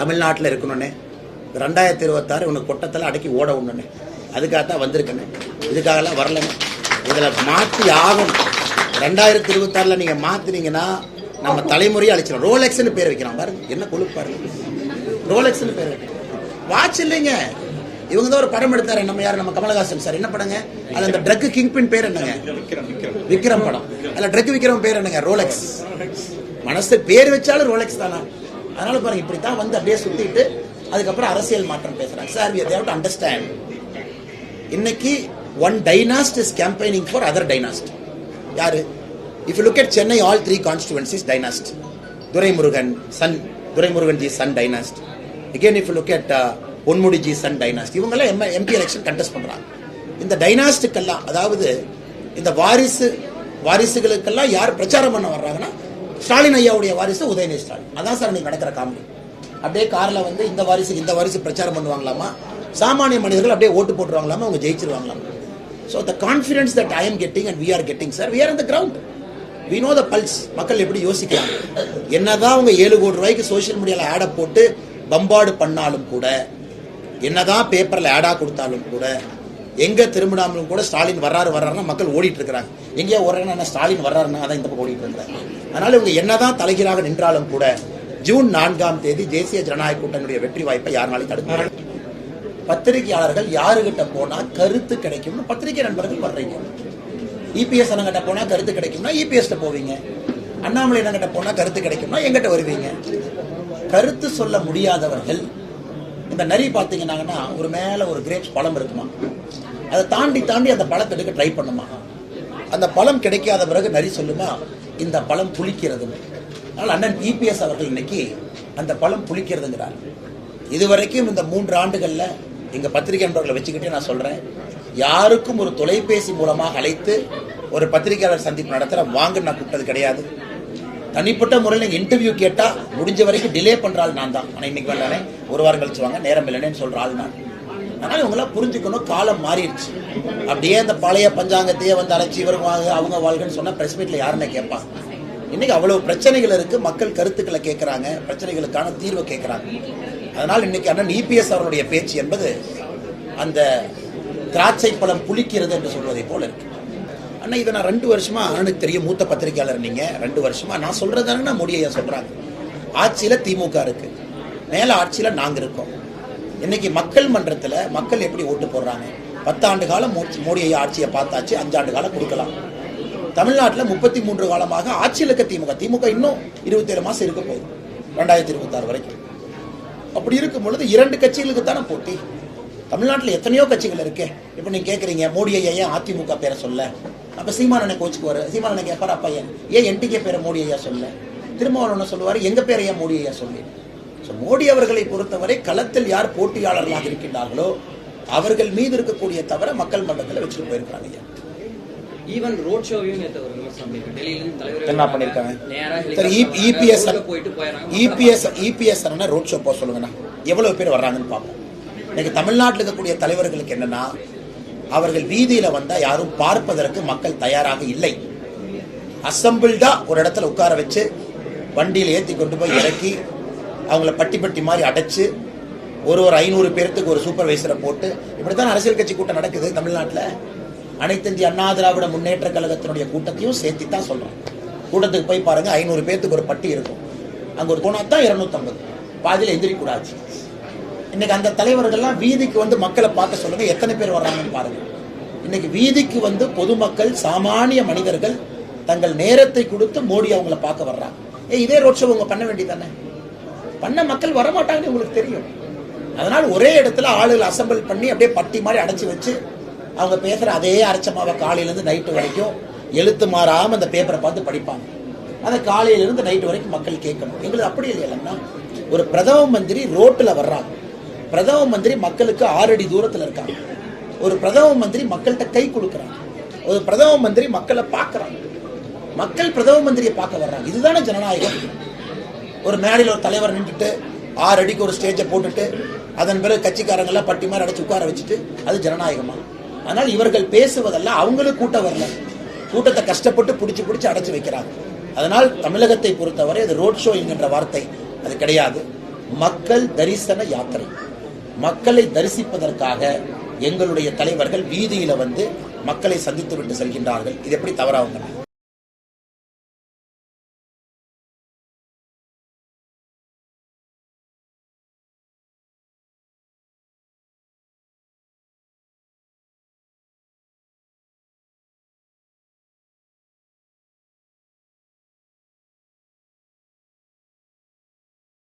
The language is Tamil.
தமிழ்நாட்டில் இருக்கணும்னே. ரெண்டாயிரத்தி இருபத்தாறு உனக்கு கொட்டத்தில் அடக்கி ஓட விடணுண்ணே அதுக்காக தான் வந்திருக்கேண்ணே இதுக்காகலாம் வரலண்ணே இதில் மாற்றி ஆகணும். ரெண்டாயிரத்தி இருபத்தாறில் நீங்கள் மாற்றினீங்கன்னா நம்ம தலைமுறையை அழிச்சிடும் ரோலெக்ஸ்னு பேர் வைக்கிறான் பாருங்க. என்ன கொழுப்பாரு ரோலெக்ஸ்னு பேர் வைக்கிறோம் வாட்ச் இல்லைங்க. இவங்க தான் ஒரு படம் எடுத்தாரு. நம்ம யார்? நம்ம கமலஹாசன் சார். என்ன படங்க? அது அந்த ட்ரக் கிங் பின் பேர் என்னங்க? விக்ரம் படம். அதுல ட்ரக் விக்ரம் பேர் என்னங்க? ரோலெக்ஸ். மனசு பேர் வச்சாலும் ரோலெக்ஸ் தானா? அதனால பாருங்க இப்படி தான் வந்து அப்படியே சுத்திட்டு அதுக்கப்புறம் அரசியல் மாற்றம் பேசுறாங்க. சார் வி டு அண்டர்ஸ்டாண்ட் இன்னைக்கு one dynast is campaigning for other dynast யாரு? If you look at Chennai all three constituencies dynast Duraimurugan son Duraimurugan ji son dynast you look at uh, Ponmudi ji son dynast இவங்கெல்லாம் எம் எம்பி எலெக்ஷன் கண்டெஸ்ட் பண்றாங்க. இந்த டைனாஸ்டிக்கெல்லாம் அதாவது இந்த வாரிசு வாரிசுகளுக்கெல்லாம் யார் பிரச்சாரம் பண்ண வர்றாங்கன்னா ஸ்டாலின் ஐயாவுடைய வாரிசு உதயநிதி ஸ்டாலின். அதான் சார் நீங்க நடக்கிற காமெடி. அப்படியே கார்ல வந்து இந்த வாரிசு இந்த வாரிசு பிரச்சாரம் பண்ணுவாங்களாமா? சாமானிய மனிதர்கள் அப்படியே ஓட்டு போட்டுருவாங்களாமா? அவங்க ஜெயிச்சிருவாங்களாமா? So the confidence that I am getting and we are getting sir we are இந்த ground we know the pulse மக்கள் எப்படி யோசிக்கிறாங்க? என்னதான் அவங்க ஏழு கோடி ரூபாய்க்கு சோஷியல் மீடியாவில் ஆடை போட்டு பம்பாடு பண்ணாலும் கூட என்னதான் பேப்பரில் ஆடாக கொடுத்தாலும் கூட எங்கே திரும்பினாலும் கூட ஸ்டாலின் வர்றாரு வர்றாருன்னா மக்கள் ஓடிட்டு இருக்கிறாங்க. எங்கேயா ஓடுறாங்கன்னா ஸ்டாலின் வர்றாருன்னா அதான் இந்த பக்கம் ஓடிட்டு இருக்கிறாங்க. அதனால இவங்க என்னதான் தலைகீழாக நின்றாலும் கூட ஜூன் நான்காம் தேதி தேசிய ஜனநாயக கூட்டணியுடைய வெற்றி வாய்ப்பை யாருனாலும் தடுக்கிறாங்க பத்திரிகையாளர்கள் யாருகிட்ட போனா கருத்து கிடைக்கும்னு பத்திரிகை நண்பர்கள் வர்றீங்க. இபிஎஸ் அண்ணங்கிட்ட போனா கருத்து கிடைக்கும்னா இபிஎஸ்ட போவீங்க. அண்ணாமலை அண்ணங்கிட்ட போனா கருத்து கிடைக்கும்னா எங்கிட்ட வருவீங்க. கருத்து சொல்ல முடியாதவர்கள் இந்த நரி பார்த்தீங்கன்னாங்கன்னா ஒரு மேலே ஒரு கிரேப்ஸ் பழம் இருக்குமா? அதை தாண்டி தாண்டி அந்த பழத்தை எடுக்க ட்ரை பண்ணுமா? அந்த பழம் கிடைக்காத பிறகு நரி சொல்லுமா இந்த பழம் புளிக்கிறது அதனால் அண்ணன் இபிஎஸ் அவர்கள் இன்னைக்கு அந்த பழம் புளிக்கிறதுங்கிறார். இதுவரைக்கும் இந்த மூன்று ஆண்டுகளில் எங்கள் பத்திரிகை நண்பர்களை வச்சுக்கிட்டே நான் சொல்கிறேன் யாருக்கும் ஒரு தொலைபேசி மூலமாக அழைத்து ஒரு பத்திரிகையாளர் சந்திப்பு நடத்துகிற வாங்க நான் கூப்பிட்டது கிடையாது. தனிப்பட்ட முறையில் இன்டர்வியூ கேட்டால் முடிஞ்ச வரைக்கும் டிலே பண்ணுறாள் ஆள் நான் தான். ஆனால் இன்னைக்கு வேண்டானே ஒரு வாரம் கழிச்சு வாங்க நேரம் இல்லைன்னு சொல்கிற ஆள் நான். அதனால் இவங்களாம் புரிஞ்சுக்கணும் காலம் மாறிடுச்சு. அப்படியே அந்த பழைய பஞ்சாங்கத்தையே வந்து அழைச்சி இவர் வாங்க அவங்க வாழ்கன்னு சொன்னால் பிரஸ் மீட்டில் யாருன்னு கேட்பாங்க. இன்னைக்கு அவ்வளோ பிரச்சனைகள் இருக்குது மக்கள் கருத்துக்களை கேட்குறாங்க பிரச்சனைகளுக்கான தீர்வை கேட்குறாங்க அதனால் இன்னைக்கு அண்ணன் இபிஎஸ் அவருடைய பேச்சு என்பது அந்த திராட்சை பழம் புளிக்கிறது என்று சொல்வதை போல இருக்கு. அண்ணா இதை நான் ரெண்டு வருஷமா அண்ணனுக்கு தெரியும் மூத்த பத்திரிகையாளர் நீங்க. ரெண்டு வருஷமா நான் சொல்றதானே மோடி ஐயா சொல்றாங்க? ஆட்சியில திமுக இருக்கு. மேல ஆட்சியில நாங்க இருக்கோம். இன்னைக்கு மக்கள் மன்றத்துல மக்கள் எப்படி ஓட்டு போடுறாங்க? பத்தாண்டு காலம் மோடி ஐயா ஆட்சியை பார்த்தாச்சு அஞ்சாண்டு காலம் கொடுக்கலாம். தமிழ்நாட்டில் முப்பத்தி மூன்று காலமாக ஆட்சியில் இருக்க திமுக. திமுக இன்னும் இருபத்தேழு மாதம் இருக்க போகுது. ரெண்டாயிரத்தி இருபத்தாறு வரைக்கும். அப்படி இருக்கும் பொழுது இரண்டு கட்சிகளுக்கு தானே போட்டி. தமிழ்நாட்டில் எத்தனையோ கட்சிகள் இருக்கு. இப்போ நீங்கள் கேட்குறீங்க மோடி ஐயா ஏன் அதிமுக பேரை சொல்ல? அப்ப சீமானனை கோச்சுக்குவாரு. சீமானனை கேட்பாரு அப்பா ஏன்? ஏன் என்டிகே பேரை மோடி ஐயா சொல்ல திருமாவளவன் சொல்லுவாரு? எங்க பேரை ஏன் மோடி ஐயா சொல்லி? ஸோ மோடி அவர்களை பொறுத்தவரை களத்தில் யார் போட்டியாளர்களாக இருக்கின்றார்களோ அவர்கள் மீது இருக்கக்கூடிய தவிர மக்கள் மன்றத்தில் வச்சுட்டு போயிருக்காங்க ஐயா. ஈவன் ரோட் ஷோவையும் நேற்று ஒரு விமர்சனம் என்ன இபிஎஸ் போயிட்டு போயிடறாங்க. இபிஎஸ் இபிஎஸ் ரோட் ஷோ போக சொல்லுங்கண்ணா. எவ்வளவு பேர் வர்றாங்கன்னு பார்ப்போம். இன்னைக்கு தமிழ்நாட்டில் இருக்கக்கூடிய தலைவர்களுக்கு என்னன்னா அவர்கள் வீதியில வந்தா யாரும் பார்ப்பதற்கு மக்கள் தயாராக இல்லை. அசம்பிள்டா ஒரு இடத்துல உட்கார வச்சு வண்டியில் ஏத்தி கொண்டு போய் இறக்கி அவங்கள பட்டி பட்டி மாதிரி அடைச்சு ஒரு ஒரு ஐநூறு பேர்த்துக்கு ஒரு சூப்பர்வைசரை போட்டு இப்படித்தான் அரசியல் கட்சி கூட்டம் நடக்குது தமிழ்நாட்டில்? அனைத்திந்திய அண்ணா திராவிட முன்னேற்ற கழகத்தினுடைய கூட்டத்தையும் சேர்த்து தான் சொல்றேன் கூட்டத்துக்கு போய் பாருங்க ஐநூறு பேர்த்துக்கு ஒரு பட்டி இருக்கும். அங்கே ஒரு போனால் தான் இரநூத்தம்பது. பாதியில் எந்திரிக்கூடாது. இன்னைக்கு அந்த தலைவர்கள்லாம் வீதிக்கு வந்து மக்களை பார்க்க சொல்லுங்க எத்தனை பேர் வர்றாங்கன்னு பாருங்க. இன்னைக்கு வீதிக்கு வந்து பொதுமக்கள் சாமானிய மனிதர்கள் தங்கள் நேரத்தை கொடுத்து மோடி அவங்கள பார்க்க வர்றாங்க. ஏ இதே ரோட் ஷோ உங்க பண்ண வேண்டியதானே பண்ண மக்கள் வரமாட்டாங்கன்னு உங்களுக்கு தெரியும். அதனால ஒரே இடத்துல ஆளுகள் அசம்பிள் பண்ணி அப்படியே பட்டி மாதிரி அடைச்சி வச்சு அவங்க பேசுற அதே அரைச்சமாவை காலையிலேருந்து நைட்டு வரைக்கும் எழுத்து மாறாம அந்த பேப்பரை பார்த்து படிப்பாங்க. அதை காலையிலேருந்து நைட்டு வரைக்கும் மக்கள் கேட்கணும். எங்களுக்கு அப்படி இல்லைன்னா. ஒரு பிரதம மந்திரி ரோட்டில் வர்றாங்க. பிரதம மந்திரி மக்களுக்கு ஆறடி தூரத்தில் இருக்காங்க. ஒரு பிரதம மந்திரி மக்கள்கிட்ட கை கொடுக்குறாங்க. ஒரு பிரதம மந்திரி மக்களை பார்க்குறாங்க. மக்கள் பிரதம மந்திரியை பார்க்க வர்றாங்க. இதுதானே ஜனநாயகம்? ஒரு மேடையில் ஒரு தலைவர் நின்றுட்டு ஆறு அடிக்கு ஒரு ஸ்டேஜை போட்டுட்டு அதன் பிறகு கட்சிக்காரங்கெல்லாம் பட்டி மாதிரி அடைச்சு உட்கார வச்சுட்டு அது ஜனநாயகமா? ஆனால் இவர்கள் பேசுவதெல்லாம் அவங்களும் கூட்டம் வரல. கூட்டத்தை கஷ்டப்பட்டு பிடிச்சி பிடிச்சி அடைச்சு வைக்கிறாங்க. அதனால் தமிழகத்தை பொறுத்தவரை அது ரோட் ஷோ என்கின்ற வார்த்தை. அது கிடையாது. மக்கள் தரிசன யாத்திரை. மக்களை தரிசிப்பதற்காக எங்களுடைய தலைவர்கள் வீதியில வந்து மக்களை சந்தித்து விட்டு செல்கின்றார்கள். இது எப்படி தவறாகுங்க